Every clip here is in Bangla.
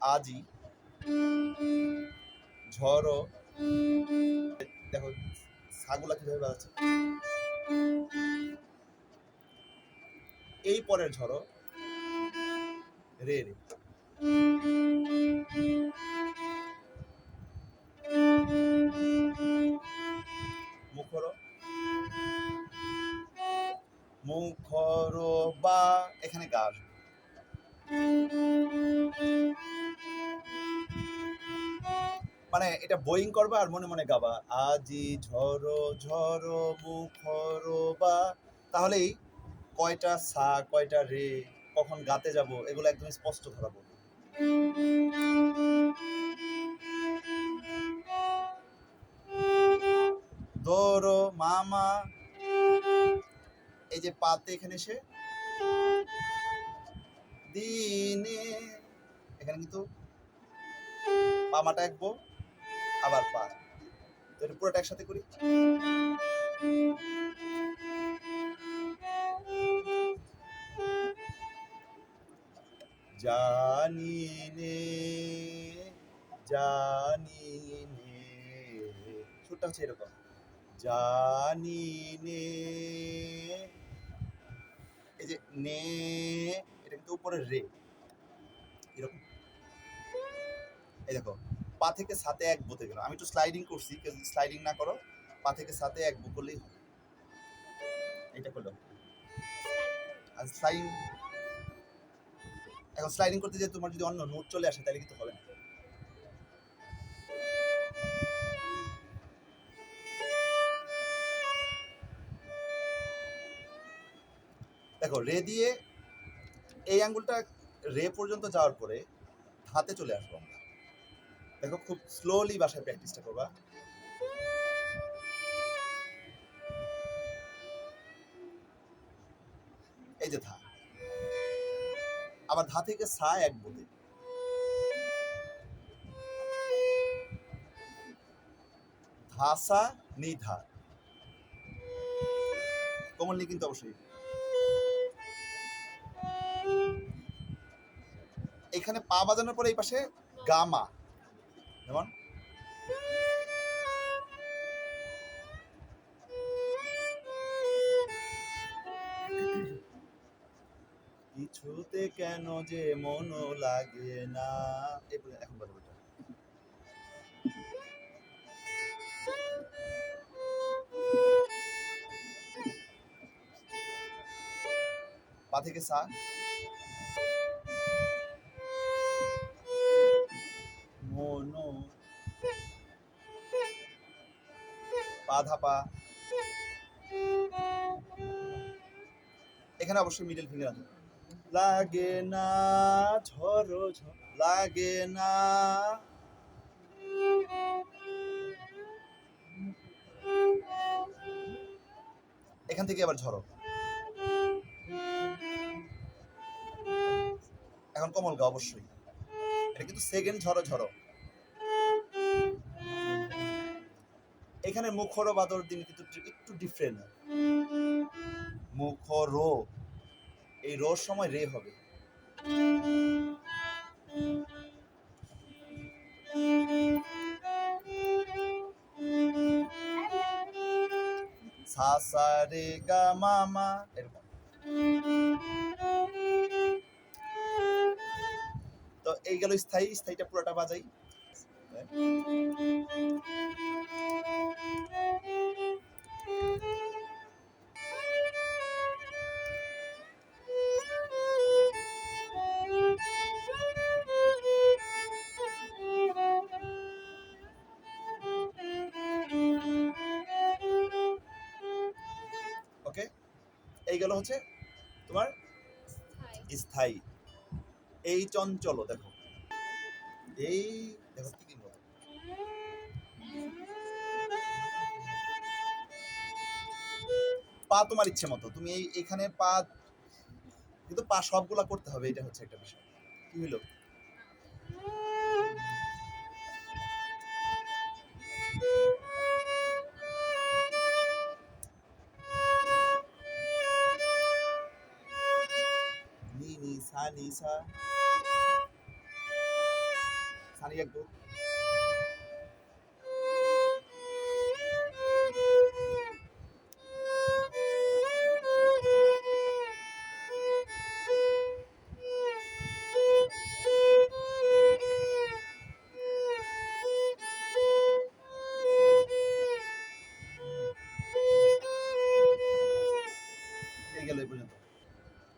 আজি ঝড়ো। দেখো ছাগুলা কীভাবে বাজাচ্ছে এই পরের ঝড়ো রে রে। মুখর। মুখর বা এখানে গা আসবে। মানে এটা বোয়িং করবা আর মনে মনে গাবা, আজি ঝরো ঝড়ো মুখর বা তাহলেই কয়টা সা, কয়টা রে, কখন গাতে যাব, এগুলো একদম স্পষ্ট ধরা পড়বে। দোরো মামা। এই যে পাতে এখানে এসে, দিনে। এখানে কিন্তু পামাটা একবো আবার পা তো এটা পুরোটা একসাথে করি? জানি নে জানি নে। সুরটা হচ্ছে এরকম। জানি নে। এই যে নে, এটা কিন্তু উপরে রে। এরকম। এই দেখো। পা থেকে সাথে এক বোতে গেল আমি একটু স্লাইডিং করছি যদি স্লাইডিং না করো, পা থেকে সাথে এক বো করলেই হবে। এইটা করল আর স্লাইডিং এখন স্লাইডিং করতে যে তোমার যদি অন্য নোট চলে আসে, তাহলে কিন্তু হবে না। দেখো, রে দিয়ে এই আঙ্গুলটা রে পর্যন্ত যাওয়ার পরে হাতে চলে আসব আমরা। দেখো খুব স্লোলি বাসায় প্র্যাকটিসটা করবা। এই যে ধা। আবার ধা থেকে সা এক বোতে ধাসা নিধা কমনলি কিন্তু অবশ্যই। এখানে পা বাজানোর পরে এই পাশে গামা যেমন কিছুতে কেন যে মন লাগে না এখন এটা। পা থেকে সা মনো পা ধাপা এখানে অবশ্যই মিডল ফিঙ্গার আছে লাগে না ঝড় লাগে না। এখান থেকে আবার ঝড়ো। এখন কমল গা, অবশ্যই। এটা কিন্তু সেকেন্ড ঝড়ো ঝড়ো। এখানে মুখর বাদর দিন কিন্তু একটু ডিফারেন্ট মুখর। এই রোর সময় রে হবে। সা রে, গা এরকম। তো এই গেল স্থায়ী, স্থায়ীটা পুরোটা বাজাই। গেল হচ্ছে তোমার স্থায়ী। এই চঞ্চল, দেখো। এই, দেখো কি পা তোমার ইচ্ছে মতো। তুমি এই, এখানে পা, কিন্তু পা সবগুলা করতে হবে, এটা হচ্ছে একটা বিষয়। কি হলো Kanisa. San Yagdo.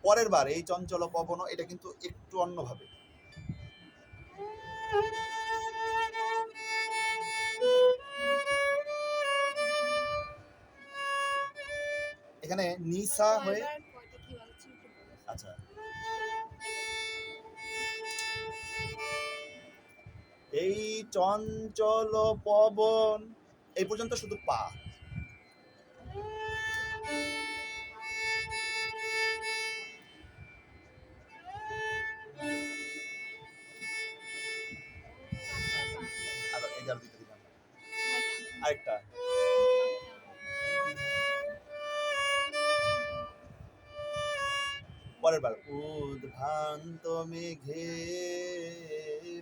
পরের বার এই চঞ্চল পবন এটা কিন্তু একটু অন্যভাবে। এখানে নিসা হয়ে একটু বলুন। আচ্ছা। এই চঞ্চল পবন এই পর্যন্ত শুধু পা। আরেকটা। পরের বার উদ্ভ্রান্ত মেঘে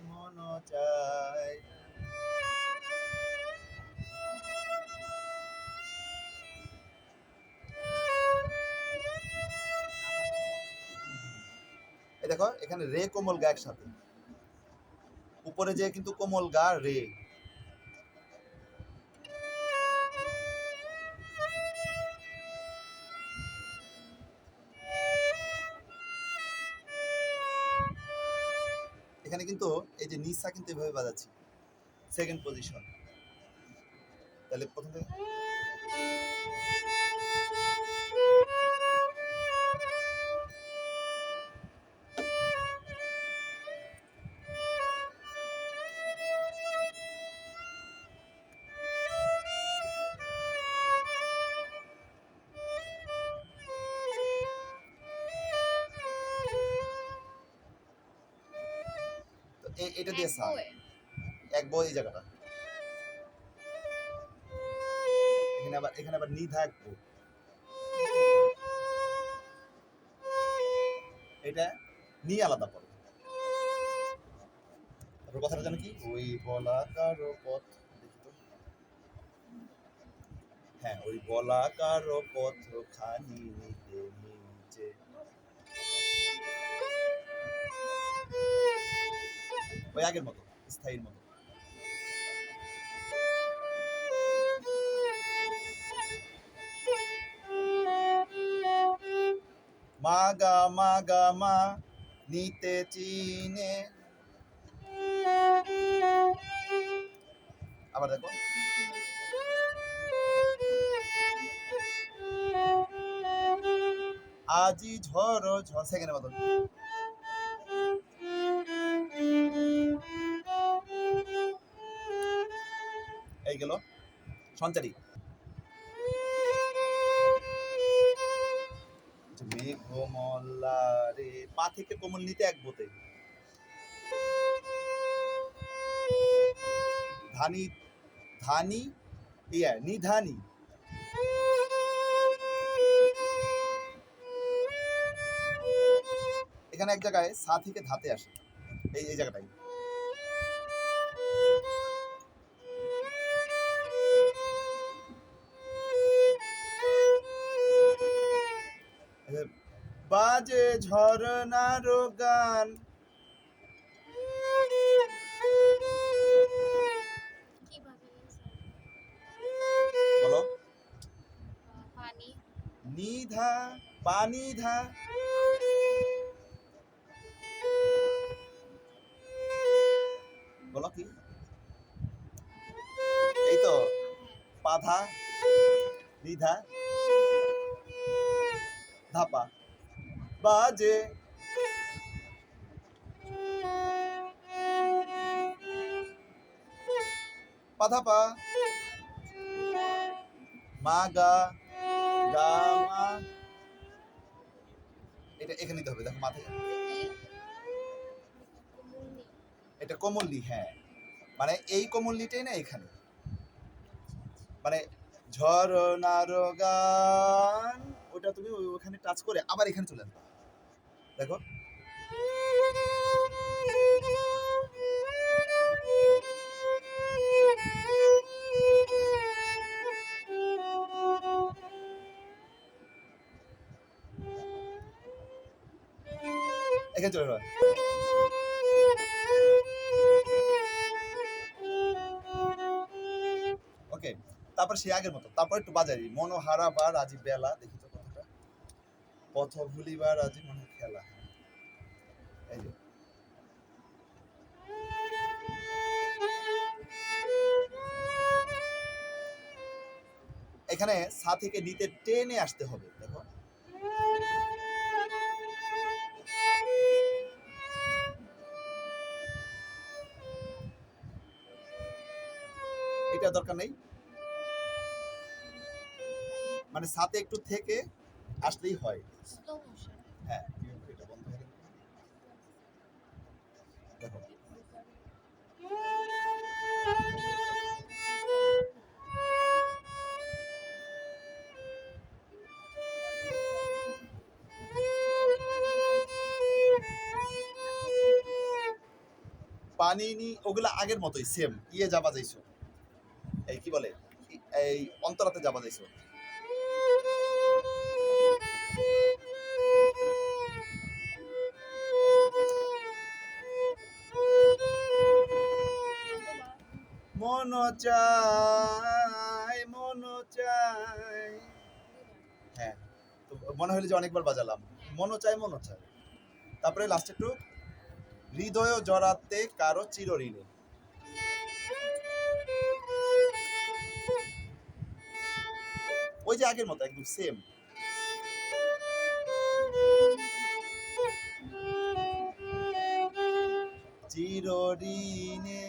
মন চায়। দেখো এখানে রে কোমল গা একসাথে। উপরে যে কিন্তু কোমল গা রে। যে নিসা কিন্তু এভাবে বাজাচ্ছি। সেকেন্ড পজিশন তাহলে প্রথম এটা দিয়ে এক সা এক বই এই জায়গাটা। এখানে আবার এখানে আবার এটা নি আলাদা পড়ে। তারপর কথাটা জানো কি? ওই বলাকার পথ হ্যাঁ ওই বলাকার পথ খানি ওই আগের মতো, স্থায়ীর মতো। মাগা মাগা মা নিতে চিনে। আবার দেখো। আজি ঝড় ঝড়, সেকেন্ডের মতন সঞ্চারী। রে, পা থেকে কোমল নিতে এক বোতে। ধানি ধানি, ইয়া, নিধানি। এখানে এক জায়গায় সা থেকে ধাতে আসে। এই এই জায়গাটাই। বাজে ঝরনার গান। বলো। আহ, পানি। নিধা পানিধা। বলো কি? এই তো পাধা নিধা ধাপা। বাজে। পাধাপা মা গা গা, মা। এটা এখানে নিতে হবে, দেখো মাথায়। এটা কোমল্লি হ্যাঁ। মানে এই কোমল্লিটাই না এখানে। মানে ঝরনার গান, ওটা তুমি ওখানে টাচ করে আবার এখানে চলে আসবে। দেখো। এখানে চলে ওকে, তারপর সে আগের মতো। তারপর একটু বাজারি মনোহারা বা রাজি বেলা, দেখি তো কথাটা। পথ ভুলিবার রাজি মনে খেলা। এই যে। এখানে সা থেকে নিতে টেনে আসতে হবে দেখো। এটা দরকার নেই। মানে সাথে একটু থেকে আসলেই হয়। হ্যাঁ। পানি নি ওগুলা আগের মতোই সেম ইয়ে যাবা যাইছো। এই কি বলে? এই অন্তরাতে যাবা যাইছো। মন চাই মন চাই। হ্যাঁ তো মনে হলো যে অনেকবার বাজালাম। মন চাই মন চাই। তারপরে লাস্ট একটু হৃদয় জড়াতে কারও চিরঋণী। ওই যে আগের মতো একদম সেম চিরঋণে